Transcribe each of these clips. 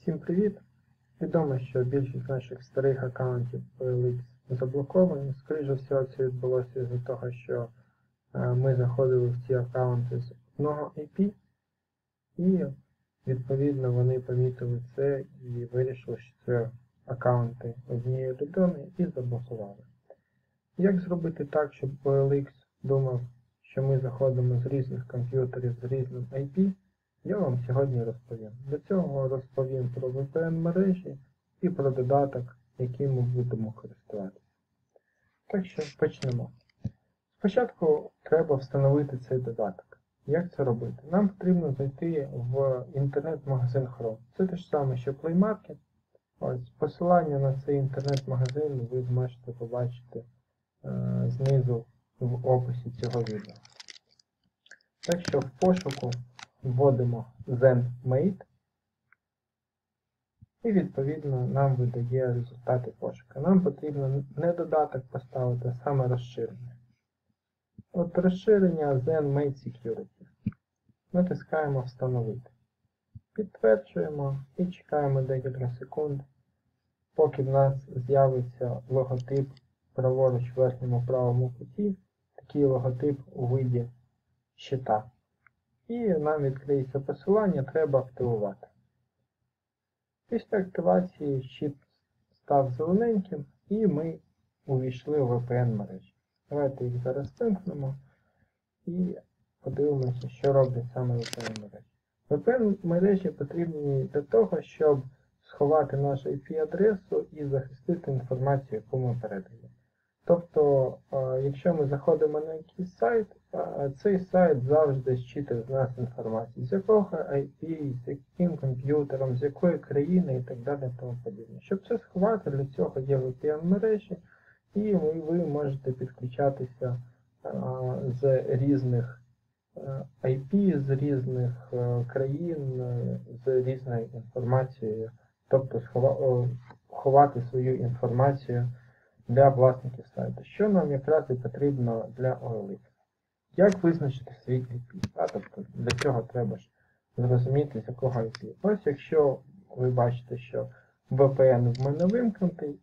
Всім привіт! Відомо, що більшість наших старих аккаунтів OLX заблоковані. Скоріше всього, це відбулося з-за того, що е, ми заходили в ці аккаунти з одного IP, і відповідно вони помітили це і вирішили, що це аккаунти однієї людини і заблокували. Як зробити так, щоб OLX думав, що ми заходимо з різних комп'ютерів з різним IP? Я вам сьогодні розповім. Для цього розповім про VPN-мережі і про додаток, яким ми будемо користуватися. Так що почнемо. Спочатку треба встановити цей додаток. Як це робити? Нам потрібно зайти в інтернет-магазин Chrome. Це те ж саме, що Play Market. Ось посилання на цей інтернет-магазин ви зможете побачити е, знизу в описі цього відео. Так що в пошуку вводимо ZenMate і відповідно нам видає результати пошуку. Нам потрібно не додаток поставити, а саме розширення. От розширення ZenMate Security. Натискаємо Встановити. Підтверджуємо і чекаємо декілька секунд, поки в нас з'явиться логотип праворуч в верхньому правому куті, такий логотип у виді щита. І нам відкриється посилання, треба активувати. Після активації щит став зелененьким і ми увійшли в VPN мережі. Давайте їх зараз вимкнемо і подивимося, що роблять саме VPN мережі. VPN мережі потрібні для того, щоб сховати нашу IP-адресу і захистити інформацію, яку ми передаємо. Тобто, якщо ми заходимо на якийсь сайт, цей сайт завжди зчитує з нас інформацію, з якого IP, з яким комп'ютером, з якої країни і так далі. тому подібне. Щоб це сховати, для цього є VPN-мережі, і ви можете підключатися з різних IP, з різних країн, з різною інформацією, тобто ховати свою інформацію для власників сайту. Що нам якраз і потрібно для OLX? Як визначити свій IP? А, тобто Для цього треба ж зрозуміти, з якого IP. Ось якщо ви бачите, що VPN в мене вимкнутий,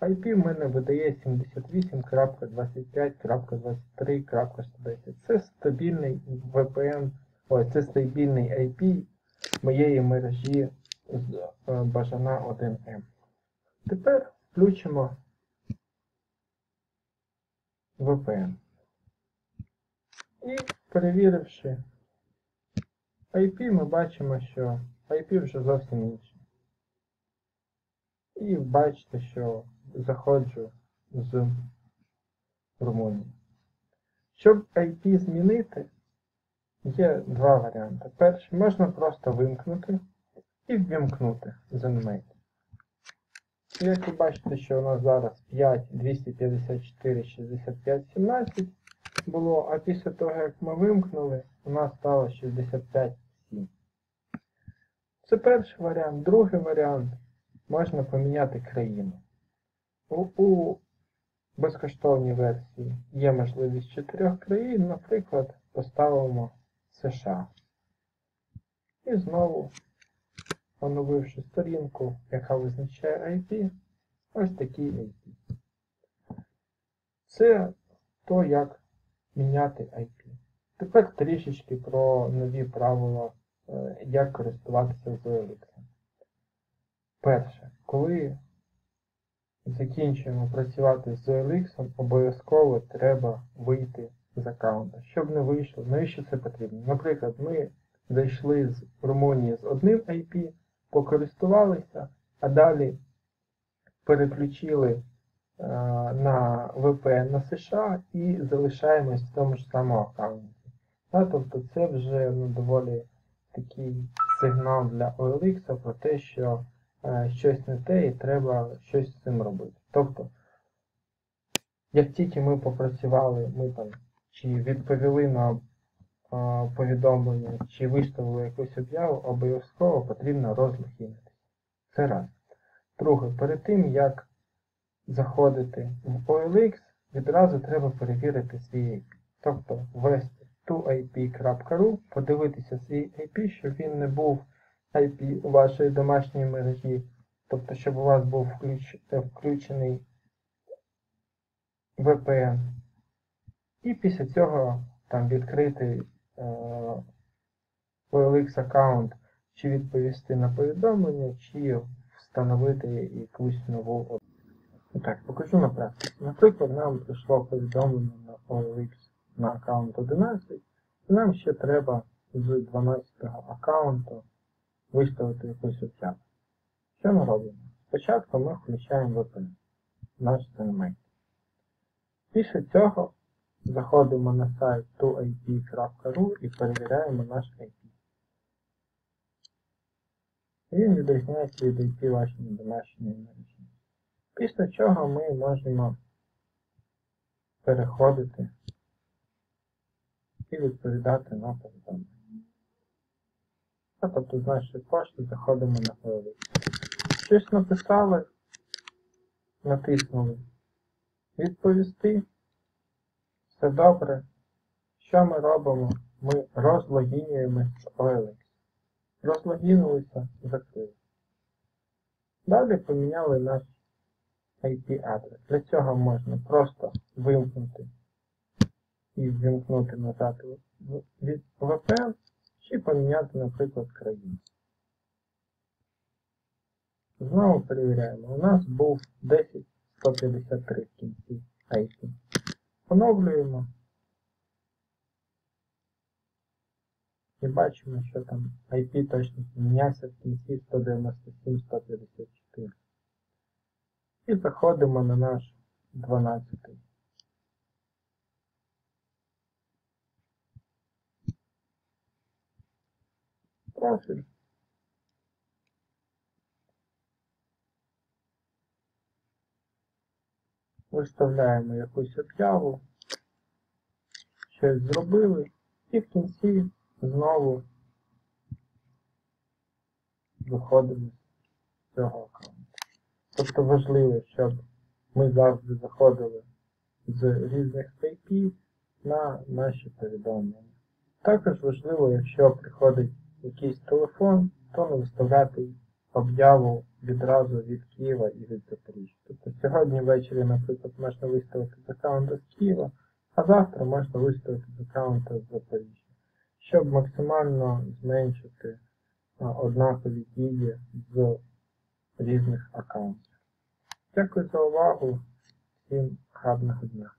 IP в мене видає 78.25.23.110. Це стабільний VPN, ой, це стабільний IP моєї мережі з бажана 1M. Тепер включимо VPN. І перевіривши IP, ми бачимо, що IP вже зовсім інше. І бачите, що заходжу з Румунії. Щоб IP змінити, є два варіанти. Перший, можна просто вимкнути і ввімкнути ZenMate. Як ви бачите, що у нас зараз 5, 254, 65, 17 було, а після того, як ми вимкнули, у нас стало 65, 7. Це перший варіант. Другий варіант можна поміняти країну. У, у безкоштовній версії є можливість 4 країн, наприклад, поставимо США. І знову оновивши сторінку, яка визначає IP, ось такий IP. Це то, як міняти IP. Тепер трішечки про нові правила, е, як користуватися з OLX. Перше, коли закінчуємо працювати з OLX, обов'язково треба вийти з аккаунта. Щоб не вийшло, навіщо це потрібно? Наприклад, ми зайшли з Румунії з одним IP, покористувалися, а далі переключили е, на VPN на США і залишаємось в тому ж самому аккаунті. Да, тобто це вже ну, доволі такий сигнал для OLX про те, що е, щось не те і треба щось з цим робити. Тобто, як тільки ми попрацювали, ми там чи відповіли на повідомлення чи виставили якусь об'яву, обов'язково потрібно розлогінитися. Це раз. Друге, перед тим, як заходити в OLX, відразу треба перевірити свій IP. Тобто ввести toip.ru, подивитися свій IP, щоб він не був IP у вашої домашньої мережі, тобто, щоб у вас був включ... е, включений VPN. І після цього там відкрити. OLX аккаунт, чи відповісти на повідомлення, чи встановити якусь нову Так, покажу на практиці. Наприклад, нам прийшло повідомлення на OLX на аккаунт 11, і нам ще треба з 12 аккаунту виставити якусь об'яву. Що ми робимо? Спочатку ми включаємо VPN, наш CNMake. Після цього заходимо на сайт 2ip.ru і перевіряємо наш IP. Він відрізняється від IP вашої домашньої мережі. Після чого ми можемо переходити і відповідати на повідомлення. Тобто з нашої пошти заходимо на файлик. Щось написали, натиснули відповісти. Все добре. Що ми робимо? Ми розлогінюємося з OLX. Розлогінулися, закрили. Далі поміняли наш IP-адрес. Для цього можна просто вимкнути і ввімкнути назад від VPN, чи поміняти, наприклад, країну. Знову перевіряємо. У нас був 10153 в кінці IP. Поновлюємо. І бачимо, що там IP точно змінявся в кінці 197-154. І заходимо на наш 12. Профіль. Виставляємо якусь об'яву, щось зробили, і в кінці знову виходимо з цього аккаунту. Тобто важливо, щоб ми завжди заходили з різних IP на наші повідомлення. Також важливо, якщо приходить якийсь телефон, то не виставляти об'яву відразу від Києва і від Запоріжжя. Тобто сьогодні ввечері, наприклад, можна виставити з аккаунта з Києва, а завтра можна виставити з аккаунта з Запоріжжя, щоб максимально зменшити однакові дії з різних аккаунтів. Дякую за увагу. Всім гарного дня.